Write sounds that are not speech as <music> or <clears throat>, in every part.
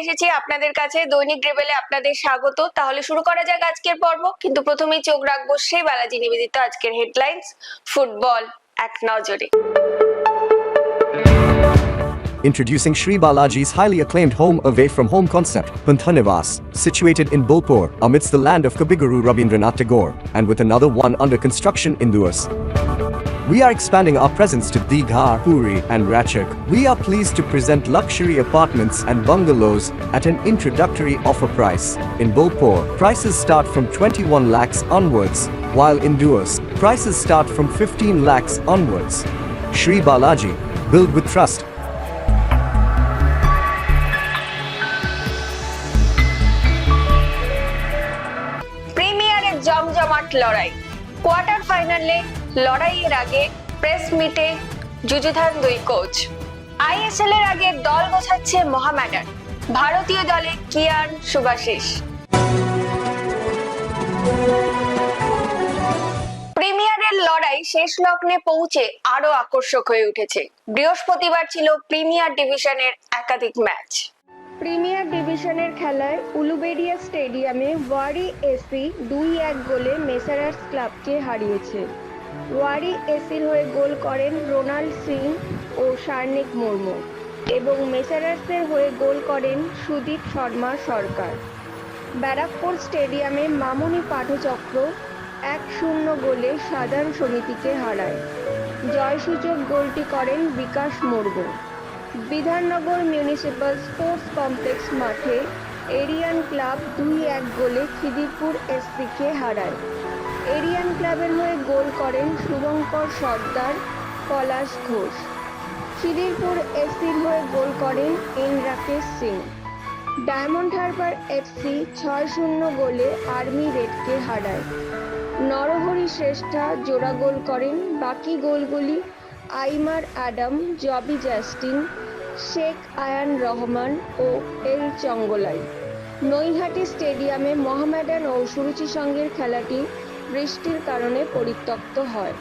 এসেছি আপনাদের কাছে দৈনিক রেবেলে আপনাদের স্বাগত তাহলে শুরু করা যাক আজকের পর্ব কিন্তু প্রথমেই চোখ রাখব সেই বালাজি নিবেদিত আজকের হেডলাইন্স ফুটবল এক নজরে Introducing Sri Balaji's highly acclaimed home away from home concept, Panthanivas, situated in Bolpur, amidst the land of Kabiguru Rabindranath Tagore, and with another one under construction in Duas. We are expanding our presence to Digha, Puri, and Ratchak. We are pleased to present luxury apartments and bungalows at an introductory offer price. In Bolpur, prices start from 21 lakhs onwards, while in Duas, prices start from 15 lakhs onwards. Sri Balaji, build with trust. প্রিমিয়ারের জমজমাট লড়াই quarter ফাইনালে লড়াইয়ের আগে press মিটে যুযুধান দুই coach ISL এর আগে দল গোছাচ্ছে মোহামেডান ভারতীয় দলে কিয়ান সুভাশিস প্রিমিয়ারের লড়াই শেষ লগ্নে পৌঁছে আরও আকর্ষক হয়ে উঠেছে। বৃহস্পতিবার ছিল প্রিমিয়ার ডিভিশনের একাধিক ম্যাচ। প্রিমিয়ার ডিভিশনের খেলায় উলুবেড়িয়া স্টেডিয়ামে ওয়ারি এসি দুই এক গোলে মেসারার্স ক্লাবকে হারিয়েছে। ওয়ারি এসির হয়ে গোল করেন রোনাল্ড সিং ও সার্নিক মুর্মু এবং মেসারার্সের হয়ে গোল করেন সুদীপ শর্মা সরকার। ব্যারাকপুর স্টেডিয়ামে মামুনি পাঠচক্র এক শূন্য গোলে সাধারণ সমিতিকে হারায়। জয়সূচক গোলটি করেন Bikash Murmu. Bidhannagar municipal sports complex মাঠে এরিয়ান ক্লাব দুই এক গোলে খিদিরপুর এসপিকে হারায়। এরিয়ান ক্লাবের হয়ে গোল করেন শুভঙ্কর সর্দার, পলাশ ঘোষ। খিদিরপুর এফসির হয়ে গোল করেন N Rakesh Singh. Diamond Harbour FC ছয় শূন্য গোলে আর্মি রেডকে হারায়। নরহরি শ্রেষ্ঠা জোড়া গোল করেন। বাকি গোলগুলি আইমার অ্যাডাম, জবি জাস্টিন, শেখ আয়ান রহমান ও এল চঙ্গলাই। নৈহাটি স্টেডিয়ামে মোহামেডান ও সুরুচি সঙ্গের খেলাটি বৃষ্টির কারণে পরিত্যক্ত হয়।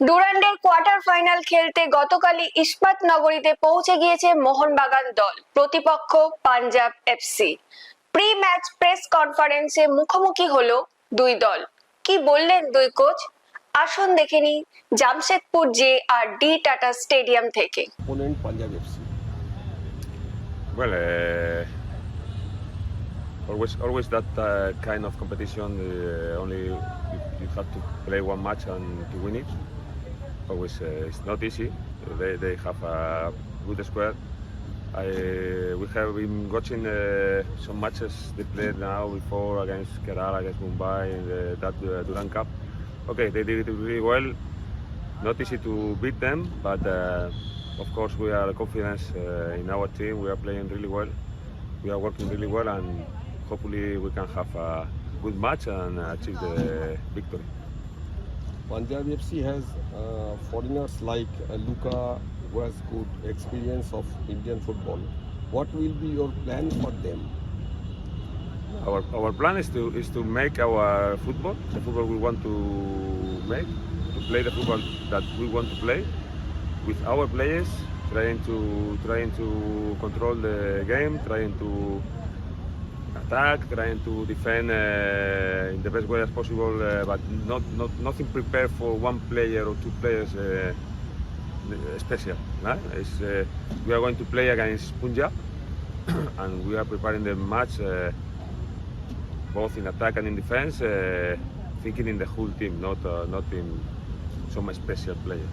ডুরান্ডের কোয়ার্টার ফাইনাল খেলতে গতকালই ইস্পাত নগরীতে পৌঁছে গিয়েছে মোহনবাগান দল প্রতিপক্ষ Punjab FC pre match press কনফারেন্সে মুখোমুখি হলো দুই দল কি বললেন দুই কোচ আসুন দেখে নিই Jamshedpur J R D Tata stadium থেকে Punjab FC. Well, uh, always, always that uh, kind of competition. Uh, only you, you have to play one match and to win it. Always, uh, it's not easy. They, they have a good squad. I, we have been watching uh, some matches they played now before against Kerala, against Mumbai, the, that uh, Duran Cup. Okay, they did it really well. Not easy to beat them, but uh, of course we are confident uh, in our team. We are playing really well. We are working really well, and hopefully we can have a good match and achieve the victory. Punjab FC has uh, foreigners like uh, who has good experience of Indian football. What will be your plan for them? Our, our plan is to is to make our football, the football we want to make, to play the football that we want to play with our players, trying to trying to control the game, trying to attack, trying to defend uh, in the best way as possible, uh, but not, not nothing prepared for one player or two players. Uh, special. It's, uh, we are going to play against Punjab, <clears throat> and we are preparing the match uh, both in attack and in defense, uh, thinking in the whole team, not uh, not in some special player.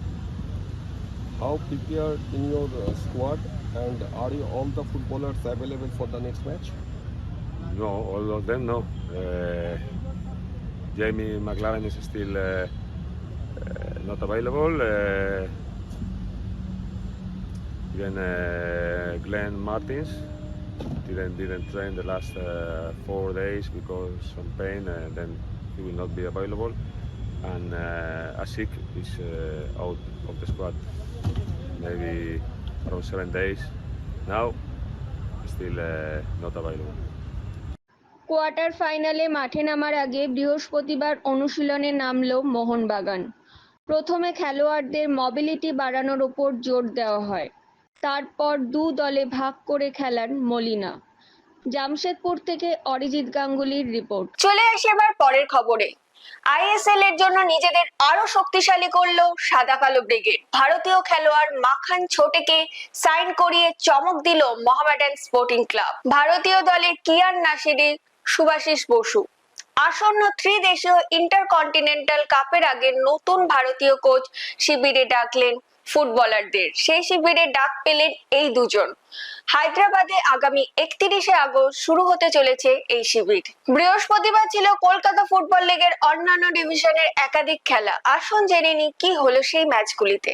How prepared in your uh, squad and are you all the footballers available for the next match? No, all of them no. Uh, Jamie McLaren is still uh, not available. Even Glenn Martins didn't didn't train the last four days because some pain, and then he will not be available. And Asik is out of the squad, maybe around seven days. Now, still not available. Quarter ফাইনালে মাঠে নামার আগে বৃহস্পতিবার অনুশীলনে নামল মোহনবাগান। প্রথমে খেলোয়াড়দের mobility বাড়ানোর ওপর জোর দেওয়া হয়। তারপর দু দলে ভাগ করে খেলান মলিনা। জামশেদপুর থেকে অরিজিৎ গাঙ্গুলির রিপোর্ট। চলে আসি এবার পরের খবরে। আইএসএল এর জন্য নিজেদের আরও শক্তিশালী করল সাদা কালো ব্রিগেড। ভারতীয় খেলোয়াড় মাখান ছোটেকে সাইন করিয়ে চমক দিল মোহামেডান স্পোর্টিং ক্লাব। ভারতীয় দলের কিয়ান নাসিরি সুভাষিস বসু। আসন্ন ত্রিদেশীয় ইন্টারকন্টিনেন্টাল কাপের আগে নতুন ভারতীয় কোচ শিবিরে ডাকলেন ফুটবলারদের। সেই শিবিরে ডাক পেলেন এই দুজন। হায়দ্রাবাদে আগামী একত্রিশে আগস্ট শুরু হতে চলেছে এই শিবির। বৃহস্পতিবার ছিল কলকাতা ফুটবল লীগের অন্যান্য ডিভিশনের একাধিক খেলা। আসুন জেনে নি কি হলো সেই ম্যাচগুলিতে।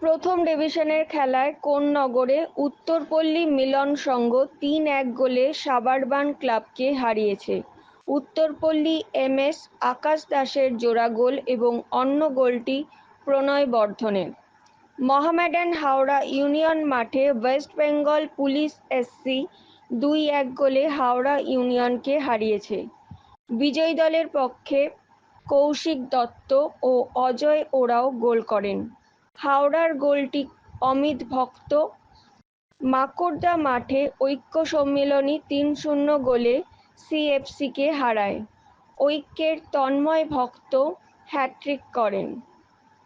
প্রথম ডিভিশনের খেলায় কোন নগরে উত্তরপল্লী মিলন সংঘ তিন এক গোলে সাবারবান ক্লাবকে হারিয়েছে। উত্তরপল্লী এম এস আকাশ দাসের জোড়া গোল এবং অন্য গোলটি প্রণয় বর্ধনের। মহামেডান হাওড়া ইউনিয়ন মাঠে ওয়েস্ট বেঙ্গল পুলিশ এসসি দুই এক গোলে হাওড়া ইউনিয়নকে হারিয়েছে। বিজয়ী দলের পক্ষে কৌশিক দত্ত ও অজয় ওরাও গোল করেন। হাওড়ার গোলটি অমিত ভক্ত। মাকড়দা মাঠে ঐক্য সম্মিলনী তিন শূন্য গোলে সিএফসিকে হারায়। ঐক্যের তন্ময় ভক্ত হ্যাট্রিক করেন।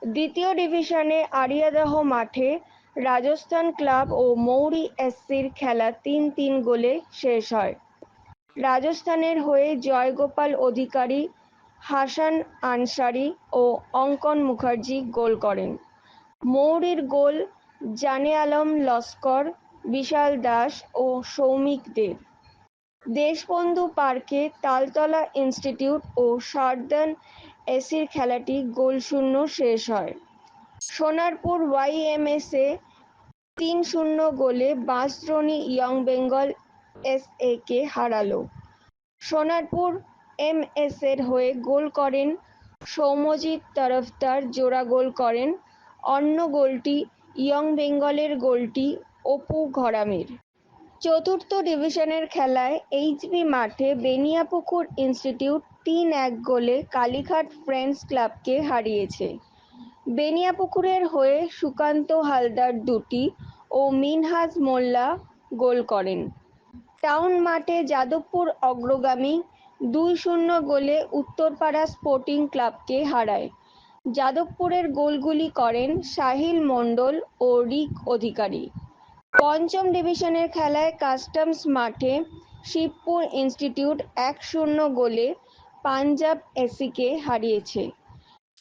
দ্বিতীয় ডিভিশনে আরিয়াদহ মাঠে রাজস্থান ক্লাব ও মৌরি এসসির খেলা তিন তিন গোলে শেষ হয়। রাজস্থানের হয়ে জয়গোপাল অধিকারী, হাসান আনসারি ও অঙ্কন মুখার্জি গোল করেন। মৌরির গোল, জানে আলম, লস্কর, বিশাল দাস ও সৌমিক দেব দেশবন্ধু পার্কে তালতলা ইনস্টিটিউট ও সারদান এসির খেলাটি গোলশূন্য শেষ হয়। সোনারপুর ওয়াই এম ওয়াইএমএসএ তিন শূন্য গোলে Bansdroni young Bengal S K হারালো। সোনারপুর এম এস এর হয়ে গোল করেন সৌম্যজিৎ তরফদার, জোড়া গোল করেন অন্য গোলটি ইয়ং বেঙ্গলের গোলটি অপু ঘরামির। চতুর্থ ডিভিশনের খেলায় এইচবি মাঠে বেনিয়াপুকুর ইনস্টিটিউট তিন এক গোলে কালীঘাট ফ্রেন্ডস ক্লাবকে হারিয়েছে। বেনিয়াপুকুরের হয়ে সুকান্ত হালদার দুটি ও মিনহাজ মোল্লা গোল করেন। টাউন মাঠে যাদবপুর অগ্রগামী দুই শূন্য গোলে উত্তরপাড়া স্পোর্টিং ক্লাবকে হারায়। যাদবপুরের গোলগুলি করেন সাহিল মণ্ডল ও রিক অধিকারী। পঞ্চম ডিভিশনের খেলায় কাস্টমস মাঠে শিবপুর ইনস্টিটিউট এক শূন্য গোলে পাঞ্জাব এসিকে হারিয়েছে।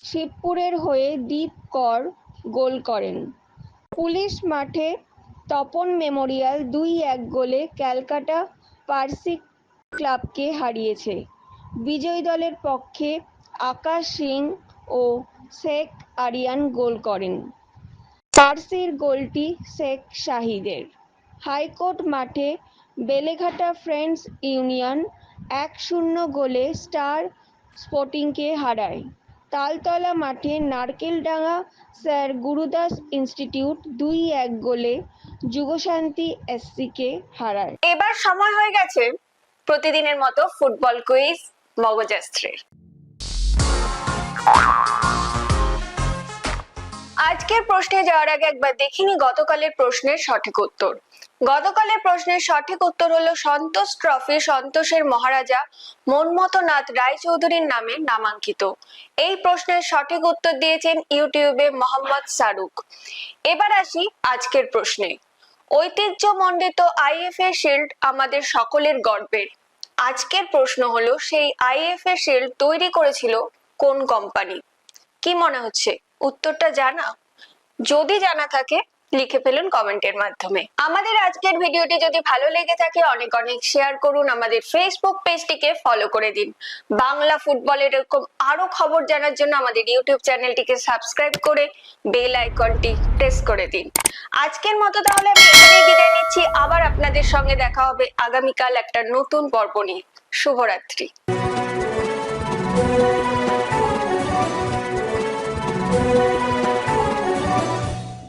শিবপুরের হয়ে দীপ কর গোল করেন। পুলিশ মাঠে তপন মেমোরিয়াল দুই এক গোলে ক্যালকাটা পার্সি ক্লাবকে হারিয়েছে। বিজয়ী দলের পক্ষে আকাশ সিং ও শেখ আরিয়ান গোল করেন। পার্সির গোলটি শেখ শাহিদের। হাইকোর্ট মাঠে বেলেঘাটা ফ্রেন্ডস ইউনিয়ন এক শূন্য গোলে স্টার স্পোর্টিংকে হারায়। তালতলা মাঠে নারকেলডাঙ্গা স্যার গুরুদাস ইনস্টিটিউট দুই এক গোলে যুগশান্তি এসসিকে হারায়। এবার সময় হয়ে গেছে প্রতিদিনের মতো ফুটবল কুইজ মগজাস্ত্রের আজকের প্রশ্নে যাওয়ার আগে একবার দেখিনি গতকালের প্রশ্নের সঠিক উত্তর। গতকালের প্রশ্নের সঠিক উত্তর হলো সন্তোষ ট্রফি সন্তোষের মহারাজা মনমত নাথ রায়চৌধুরীর নামে নামাঙ্কিত। এই প্রশ্নের সঠিক উত্তর দিয়েছেন ইউটিউবে মোহাম্মদ শাহরুখ এবার আসি আজকের প্রশ্নে। ঐতিহ্যমণ্ডিত আইএফএ শিল্ড আমাদের সকলের গর্বের। আজকের প্রশ্ন হলো, সেই আইএফএ শিল্ড তৈরি করেছিল কোন কোম্পানি? কি মনে হচ্ছে? উত্তরটা জানা? যদি জানা থাকে, লিখে ফেলুন কমেন্টের মাধ্যমে। আমাদের আজকের ভিডিওটি যদি ভালো লেগে থাকে, অনেক অনেক শেয়ার করুন আমাদের ফেসবুক পেজটিকে ফলো করে দিন। বাংলা ফুটবলের এরকম আরও খবর জানার জন্য আমাদের ইউটিউব চ্যানেলটিকে সাবস্ক্রাইব করে বেল আইকনটি প্রেস করে দিন। আজকের মতো তাহলে আমি এখানেই বিদায় নিচ্ছি। আবার আপনাদের সঙ্গে দেখা হবে আগামীকাল একটা নতুন পর্ব নিয়ে। শুভরাত্রি।